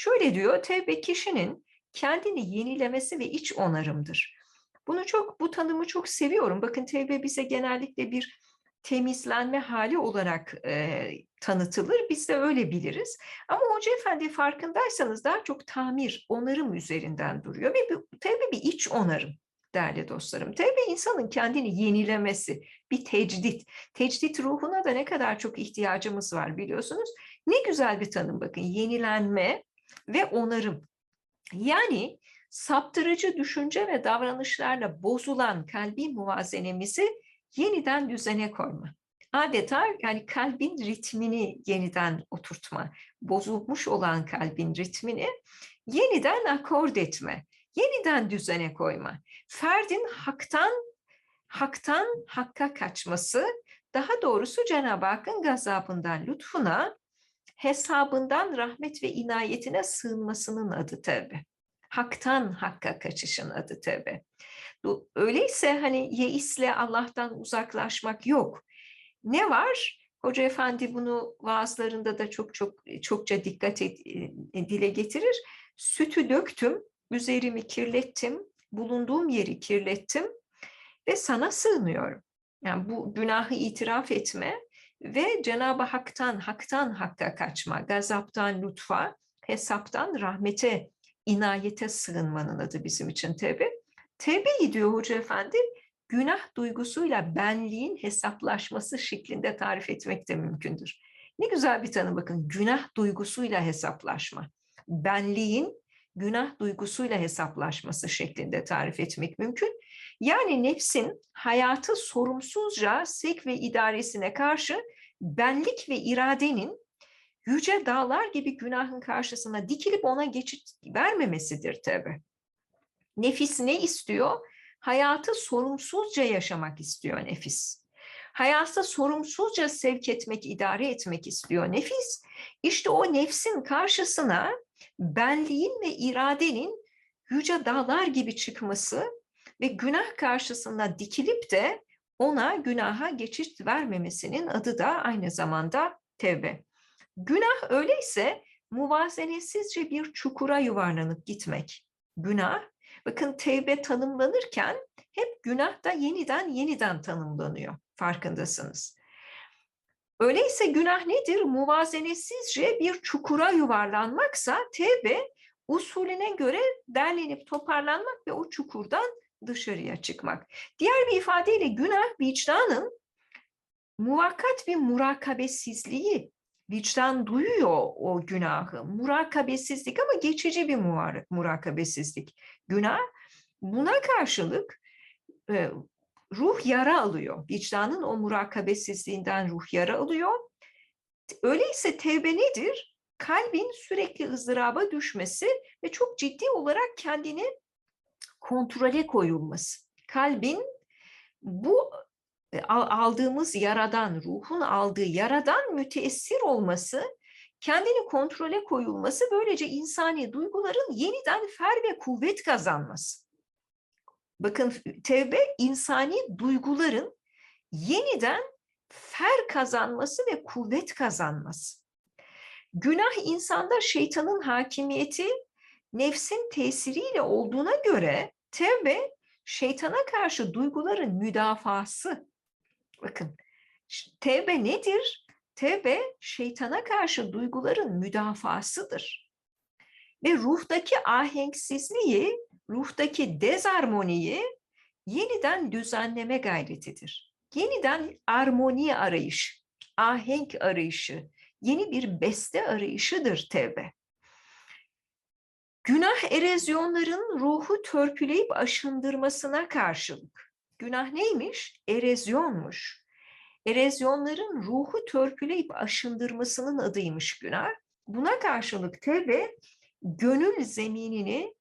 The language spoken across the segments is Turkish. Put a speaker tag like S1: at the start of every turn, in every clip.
S1: Şöyle diyor, tevbe kişinin kendini yenilemesi ve iç onarımdır. Bunu çok, bu tanımı çok seviyorum. Bakın tevbe bize genellikle bir temizlenme hali olarak e, tanıtılır. Biz de öyle biliriz. Ama Hoca Efendi farkındaysanız daha çok tamir, onarım üzerinden duruyor. Ve bu, tevbe bir iç onarım değerli dostlarım. Tevbe insanın kendini yenilemesi, bir tecdit. Tecdit ruhuna da ne kadar çok ihtiyacımız var biliyorsunuz. Ne güzel bir tanım bakın. Yenilenme ve onarım. Yani saptırıcı düşünce ve davranışlarla bozulan kalbi muvazenemizi yeniden düzene koyma. Adeta yani kalbin ritmini yeniden oturtma, bozulmuş olan kalbin ritmini yeniden akord etme, yeniden düzene koyma. Ferdin haktan haktan hakka kaçması, daha doğrusu Cenab-ı Hakk'ın gazabından lütfuna, hesabından rahmet ve inayetine sığınmasının adı tevbe. Haktan hakka kaçışın adı tevbe. Öyleyse hani yeisle Allah'tan uzaklaşmak yok. Ne var? Hoca Efendi bunu vaazlarında da çok çok çokça dikkat et, e, dile getirir. Sütü döktüm, üzerimi kirlettim, bulunduğum yeri kirlettim ve sana sığınıyorum. Yani bu günahı itiraf etme ve Cenab-ı Hak'tan, Hak'tan Hakka kaçma, gazaptan lütfa, hesaptan rahmete, inayete sığınmanın adı bizim için tevbe. Tevbeyi diyor Hoca Efendi, günah duygusuyla benliğin hesaplaşması şeklinde tarif etmek de mümkündür. Ne güzel bir tanım bakın, günah duygusuyla hesaplaşma. Benliğin günah duygusuyla hesaplaşması şeklinde tarif etmek mümkün. Yani nefsin hayatı sorumsuzca sek ve idaresine karşı benlik ve iradenin yüce dağlar gibi günahın karşısına dikilip ona geçit vermemesidir tabi. Nefis ne istiyor? Hayatı sorumsuzca yaşamak istiyor nefis. Hayatı sorumsuzca sevk etmek, idare etmek istiyor nefis. İşte o nefsin karşısına benliğin ve iradenin yüce dağlar gibi çıkması ve günah karşısında dikilip de ona günaha geçit vermemesinin adı da aynı zamanda tevbe. Günah öyleyse muvazenesizce bir çukura yuvarlanıp gitmek. Günah, bakın tevbe tanımlanırken hep günah da yeniden yeniden tanımlanıyor farkındasınız. Öyleyse günah nedir? Muvazenesizce bir çukura yuvarlanmaksa tevbe usulüne göre derlenip toparlanmak ve o çukurdan dışarıya çıkmak. Diğer bir ifadeyle günah vicdanın muvakkat bir murakabesizliği. Vicdan duyuyor o günahı. Murakabesizlik ama geçici bir murakabesizlik. Günah buna karşılık e, ruh yara alıyor. Vicdanın o murakabesizliğinden ruh yara alıyor. Öyleyse tevbe nedir? Kalbin sürekli ızdıraba düşmesi ve çok ciddi olarak kendini kontrole koyulması. Kalbin bu e, aldığımız yaradan, ruhun aldığı yaradan müteessir olması, kendini kontrole koyulması, böylece insani duyguların yeniden fer ve kuvvet kazanması. Bakın tevbe insani duyguların yeniden fer kazanması ve kuvvet kazanması. Günah insanda şeytanın hakimiyeti nefsin tesiriyle olduğuna göre tevbe şeytana karşı duyguların müdafası. Bakın tevbe nedir? Tevbe şeytana karşı duyguların müdafasıdır. Ve ruhtaki ahenksizliği, ruhtaki dezarmoniyi yeniden düzenleme gayretidir. Yeniden armoni arayış, ahenk arayışı, yeni bir beste arayışıdır tevbe. Günah erozyonların ruhu törpüleyip aşındırmasına karşılık. Günah neymiş? Erozyonmuş. Erozyonların ruhu törpüleyip aşındırmasının adıymış günah. Buna karşılık tevbe gönül zeminini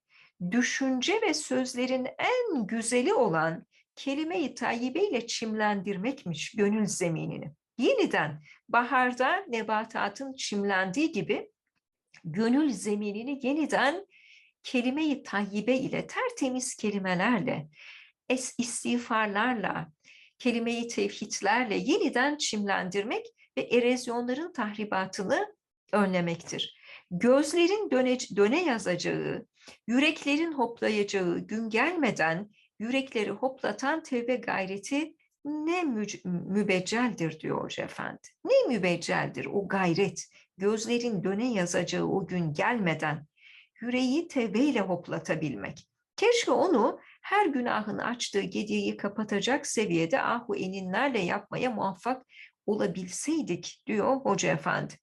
S1: düşünce ve sözlerin en güzeli olan kelime-i tayyibe ile çimlendirmekmiş gönül zeminini. Yeniden baharda nebatatın çimlendiği gibi gönül zeminini yeniden kelime-i tayyibe ile tertemiz kelimelerle, es istiğfarlarla, kelime-i tevhidlerle yeniden çimlendirmek ve erozyonların tahribatını önlemektir. Gözlerin döne, döne yazacağı, yüreklerin hoplayacağı gün gelmeden yürekleri hoplatan tevbe gayreti ne müc- mübecceldir diyor Hoca Efendi. Ne mübecceldir o gayret, gözlerin döne yazacağı o gün gelmeden yüreği tevbeyle hoplatabilmek. Keşke onu her günahın açtığı gediği kapatacak seviyede ahu eninlerle yapmaya muvaffak olabilseydik diyor Hoca Efendi.